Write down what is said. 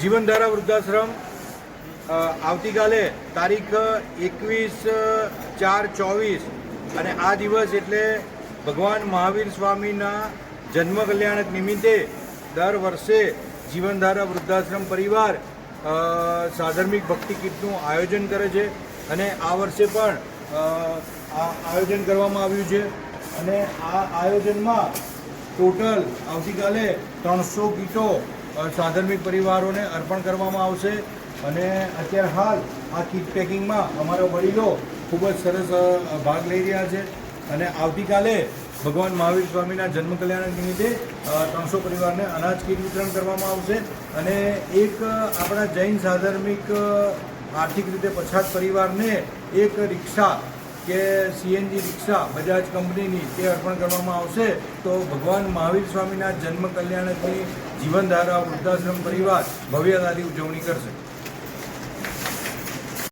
જીવનધારા વૃદ્ધાશ્રમ આવતીકાલે તારીખ એકવીસ ચાર, ચોવીસ અને આ દિવસ એટલે ભગવાન મહાવીર સ્વામીના જન્મ કલ્યાણક નિમિત્તે દર વર્ષે જીવનધારા વૃદ્ધાશ્રમ પરિવાર સાધર્મિક ભક્તિ કીટનું આયોજન કરે છે અને આ વર્ષે પણ આયોજન કરવામાં આવ્યું છે અને આ આયોજનમાં ટોટલ આવતીકાલે ત્રણસો કીટો સાધર્મિક પરિવારોને અર્પણ કરવામાં આવશે. અને અત્યારે હાલ આ કીટ પેકિંગમાં અમારા વડીલો ખૂબ જ સરસ ભાગ લઈ રહ્યા છે. અને આવતીકાલે ભગવાન મહાવીર સ્વામીના જન્મ કલ્યાણ નિમિત્તે ત્રણસો પરિવારને અનાજ કીટ વિતરણ કરવામાં આવશે. અને એક આપણા જૈન સાધર્મિક આર્થિક રીતે પછાત પરિવારને એક રિક્ષા કે સીએનજી રિક્ષા, બજાજ કંપનીની તે અર્પણ કરવામાં આવશે, તો ભગવાન મહાવીર સ્વામીના જન્મ કલ્યાણકની જીવનધારા વૃદ્ધાશ્રમ પરિવાર ભવ્યતાથી ઉજવણી કરશે.